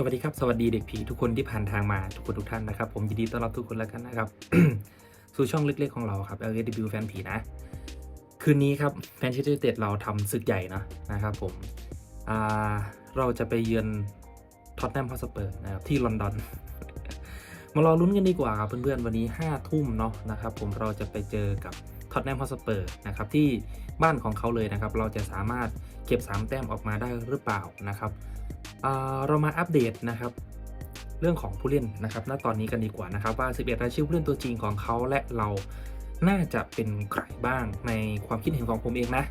สวัสดีครับ สวัสดีเด็กผีทุกคนที่ผ่านทางมาทุกคนทุกท่านนะครับ ผมยินดีต้อนรับทุกคนแล้วกันนะครับสู่ช่องเล็กๆของเราครับ LKW แฟนผีนะ คืนนี้ครับแมนเชสเตอร์ยูไนเต็ดเราทำศึกใหญ่นะนะครับผมเราจะไปเยือนท็อตแนมฮอสเปอร์นะครับที่ลอนดอน มารอลุ้นกันดีกว่าครับเพื่อนๆ วันนี้5ทุ่มเนาะนะครับผมเราจะไปเจอกับท็อตแนมฮอสเปอร์นะครับที่บ้านของเขาเลยนะครับ เราจะสามารถเก็บ 3 แต้มออกมาได้หรือเปล่านะครับอ่าเรามาอัปเดตนะครับเรื่องของผู้เล่นนะครับ ณ ตอนนี้กันดีกว่านะครับว่า 11 รายชื่อผู้เล่นตัวจริงของเขาและเราน่าจะเป็นใครบ้างในความคิดเห็นของผมเองนะ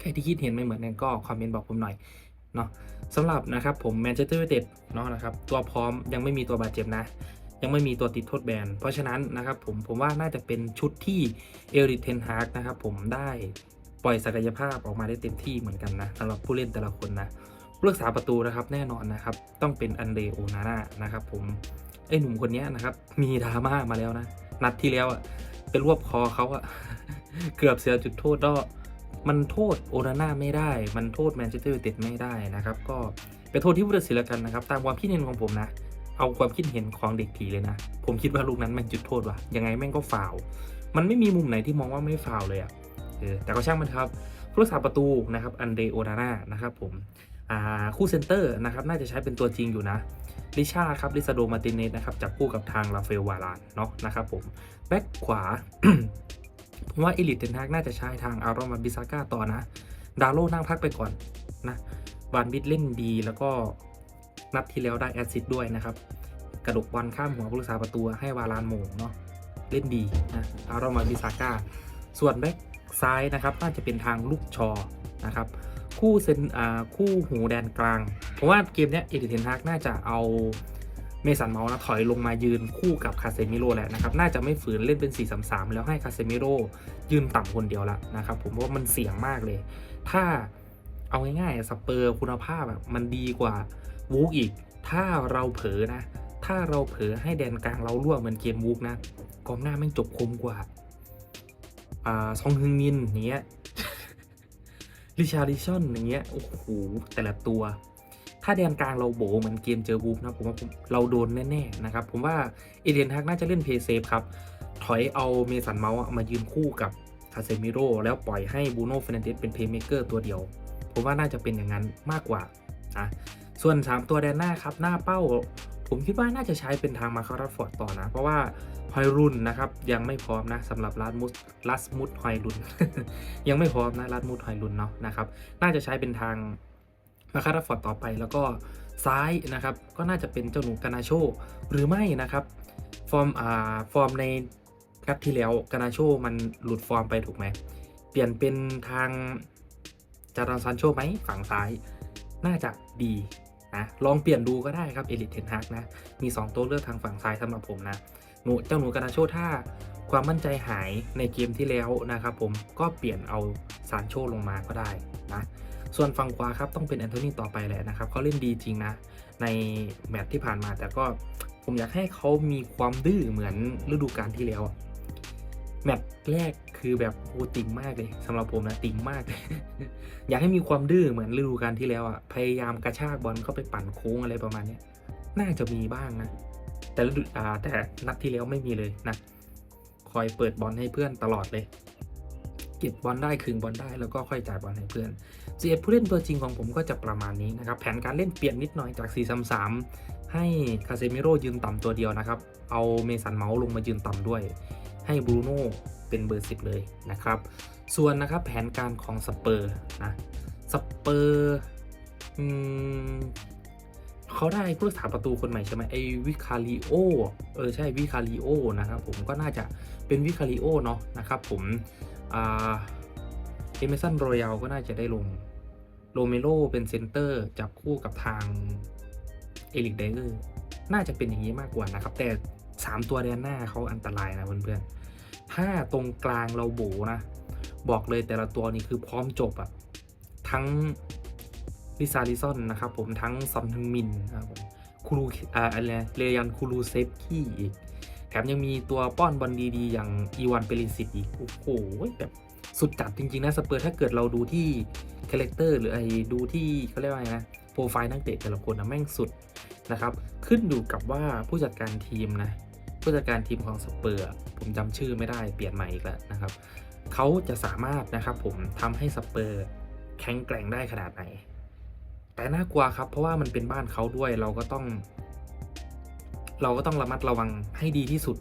ใครที่คิดเห็นไม่เหมือนกันก็คอมเมนต์บอกผมหน่อย เนาะสำหรับนะครับผมแมนเชสเตอร์ยูไนเต็ดเนาะนะครับตัวพร้อมยังไม่มีตัวบาดเจ็บนะ ยังไม่มีตัวติดโทษแบน เพราะฉะนั้นนะครับผมผมว่าน่าจะเป็นชุดที่เอริกเทนฮาร์กนะครับผมได้ปล่อยศักยภาพออกมาได้เต็มที่เหมือนกันนะสำหรับผู้เล่นแต่ละคนนะผู้รักษาประตูนะครับแน่นอนนะครับต้องเป็นอันเดโอนาน่านะครับผมไอ้หนุ่มคนนี้นะครับมีดราม่ามาแล้วนะ นัดที่แล้วอะเป็นรวบคอเขาอะเกือบเสียจุดโทษก็ มันโทษโอนาน่าไม่ได้ มันโทษแมนเชสเตอร์ยูไนเต็ดไม่ได้นะครับก็ไปโทษที่ผู้ตัดสินแล้วกันนะครับ ตามความคิดเห็นของผมนะ เอาความคิดเห็นของเด็กผีเลยนะ ผมคิดว่าลูกนั้นแม่งจุดโทษว่ะยังไงแม่งก็ฟาวมันไม่มีมุมไหนที่มองว่าไม่ฟาวเลยอะเออแต่ก็ช่างมันครับผู้รักษาประตูนะครับอันเดโอนาน่านะครับผมอ่าคู่เซนเตอร์นะครับน่าจะใช้เป็นตัวจริงอยู่นะลิชาครับลิซาโดมาติเนสนะครับจับคู่กับทางราเฟลวารานเนาะนะครับผมแบ็คขวา ผมว่าเอลิทเทนฮากน่าจะใช้ทางอารอนวันบิซาก้าต่อนะ ดาโลนั่งพักไปก่อนนะวานบิดเล่นดีแล้วก็นัดที่แล้วได้แอสซิดด้วยนะครับ กระดกบอลข้ามหัวผู้รักษาประตูให้วารานโมงเนาะเล่นดีนะอารอนวันบิซาก้า ส่วนแบ็คซ้ายนะครับน่าจะเป็นทางลูกชอนะครับคู่เซนคู่หูแดนกลาง ผมว่าเกมเนี้ยเอริกเทนฮากน่าจะเอา เมสันเมาส์นะถอยลงมายืนคู่กับคาเซมิโร่แหละนะครับน่าจะไม่ฝืนเล่นเป็น 4-3-3 แล้วให้คาเซมิโร่ยืนต่ำคนเดียวละนะครับผมว่ามันเสี่ยงมากเลย ถ้าเอาง่ายๆสเปอร์คุณภาพแบบมันดีกว่าวูกอีก ถ้าเราเผลอนะ ถ้าเราเผลอให้แดนกลางเราล่วงเหมือนเกมวูกนะกองหน้าแม่งจบคมกว่าอ่าซองฮึงมินอย่างเนี้ยริชาริชอนอย่างเงี้ยโอ้โหแต่ละตัว ถ้าแดนกลางเราโบเหมือนเกมเจอบูฟนะผมว่าเราโดนแน่ๆนะครับผมว่าเอเดนทักน่าจะเล่นเพย์เซฟครับถอยเอาเมสันเมาส์มายืนคู่กับคาเซมิโร่แล้วปล่อยให้บูโน่เฟรนเดสเป็นเพย์เมเกอร์ตัวเดียว ผมว่าน่าจะเป็นอย่างนั้นมากกว่านะส่วน 3 ตัวแดนหน้าครับหน้าเป้า ผมคิดว่าน่าจะใช้เป็นทางมาคาราฟอร์ดต่อนะ เพราะว่าฮอยรุนนะครับยังไม่พร้อมนะสำหรับลัสมุสลัสมุดฮอยรุนยังไม่พร้อมนะลัสมุดฮอยรุนเนาะนะครับน่าจะใช้เป็นทาง มาคาราฟอร์ดต่อไปแล้วก็ซ้ายนะครับ ก็น่าจะเป็นเจ้าหนูกานาโชหรือไม่นะครับ ฟอร์มอ่าฟอร์มในนัดที่แล้วกานาโชมันหลุดฟอร์มไปถูกไหมเปลี่ยนเป็นทางจารานซานโชไหมฝั่งซ้ายน่าจะดีนะลองเปลี่ยนดูก็ได้ครับเอลิทเทนฮักนะมี 2 ตัวเลือกทางฝั่งซ้ายสำหรับผมนะหนูเจ้าหนูกานาโชถ้าความมั่นใจหายในเกมที่แล้วนะครับผมก็เปลี่ยนเอาซานโชลงมาก็ได้นะ ส่วนฝั่งขวาครับต้องเป็นแอนโทนีต่อไปแหละนะครับเขาเล่นดีจริงนะ ในแมตช์ที่ผ่านมา แต่ก็ผมอยากให้เขามีความดื้อเหมือนฤดูกาลที่แล้วแมตช์แรกคือแบบโอ้ติ่งมากเลยสำหรับผมนะติ่งมากอยากให้มีความดื้อเหมือนฤดูกาลที่แล้วอะพยายามกระชากบอลเข้าไปปั่นโค้งอะไรประมาณนี้น่าจะมีบ้างนะ แต่ฤดูแต่นัดที่แล้วไม่มีเลยนะคอยเปิดบอลให้เพื่อนตลอดเลย เก็บบอลได้คืนบอลได้แล้วก็ค่อยจ่ายบอลให้เพื่อนเสียผู้เล่นตัวจริงของผมก็จะประมาณนี้นะครับ แผนการเล่นเปลี่ยนนิดหน่อยจาก 4-3-3 ให้คาเซมิโร่ยืนต่ำตัวเดียวนะครับ เอาเมสันเมาส์ลงมายืนต่ำด้วย ให้บรูโน่เป็นเบอร์ 10 เลยนะครับ ส่วนนะครับแผนการของสเปอร์นะสเปอร์อืม เขาได้ผู้รักษาประตูคนใหม่ใช่ไหมไอวิคาริโอเออใช่วิคาริโอนะครับผมก็น่าจะเป็นวิคาริโอเนาะนะครับผมอ่าเอเมสันรอยัลก็น่าจะได้ลงโรเมโรเป็นเซนเตอร์จับคู่กับทางเอลิกไดเออร์น่าจะเป็นอย่างนี้มากกว่านะครับ แต่ 3 ตัวแดนหน้าเขาอันตรายนะเพื่อนๆถ้าตรงกลางเราโบนะ บอกเลยแต่ละตัวนี้คือพร้อมจบอะทั้ง ลิซาริซอนนะครับผมทั้งซอนทึงมินนะครับผมคูรูอ่าอะไรเรยันคูรูเซฟกี้อีก แถมยังมีตัวป้อนบอลดีๆ อย่างอีวานเปรินซิตอีก โอ้โหแบบสุดจัดจริง ๆ นะสเปอร์ถ้าเกิดเราดูที่คาแรคเตอร์หรือไอ้ดูที่เขาเรียกว่าไงนะโปรไฟล์นักเตะแต่ละคนนะแม่งสุดนะครับ ขึ้นอยู่กับว่าผู้จัดการทีมนะผู้จัดการทีมของสเปอร์ผมจำชื่อไม่ได้เปลี่ยนใหม่อีกแล้วนะครับเขาจะสามารถนะครับผมทำให้สเปอร์แข็งแกร่งได้ขนาดไหน แต่น่ากลัวครับ เพราะว่ามันเป็นบ้านเขาด้วยเราก็ต้อง เราก็ต้องระมัดระวังให้ดีที่สุด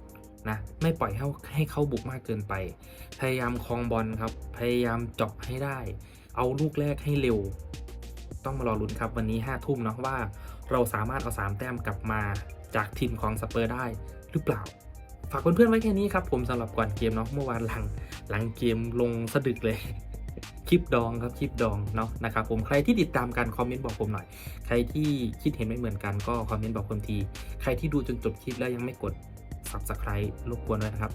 นะไม่ปล่อยให้ให้เขาบุกมากเกินไป พยายามคลองบอลครับ พยายามเจาะให้ได้ เอาลูกแรกให้เร็ว ต้องมารอลุ้นครับวันนี้ห้าทุ่มเนาะว่า เราสามารถเอาสามแต้มกลับมาจากทีมของสเปอร์ได้หรือเปล่า ฝากเพื่อนๆไว้แค่นี้ครับผมสำหรับก่อนเกมเนาะเมื่อวานหลังหลังเกมลงสะดึกเลย คลิปดองครับคลิปดองเนาะนะครับผมใครที่ติดตามกันคอมเมนต์บอกผมหน่อย ใครที่คิดเห็นไม่เหมือนกันก็คอมเมนต์บอกผมที ใครที่ดูจนจบคลิปแล้วยังไม่กด subscribe รบกวนด้วยนะครับ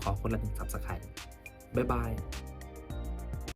ขอคนละหนึ่ง subscribe บ๊ายบาย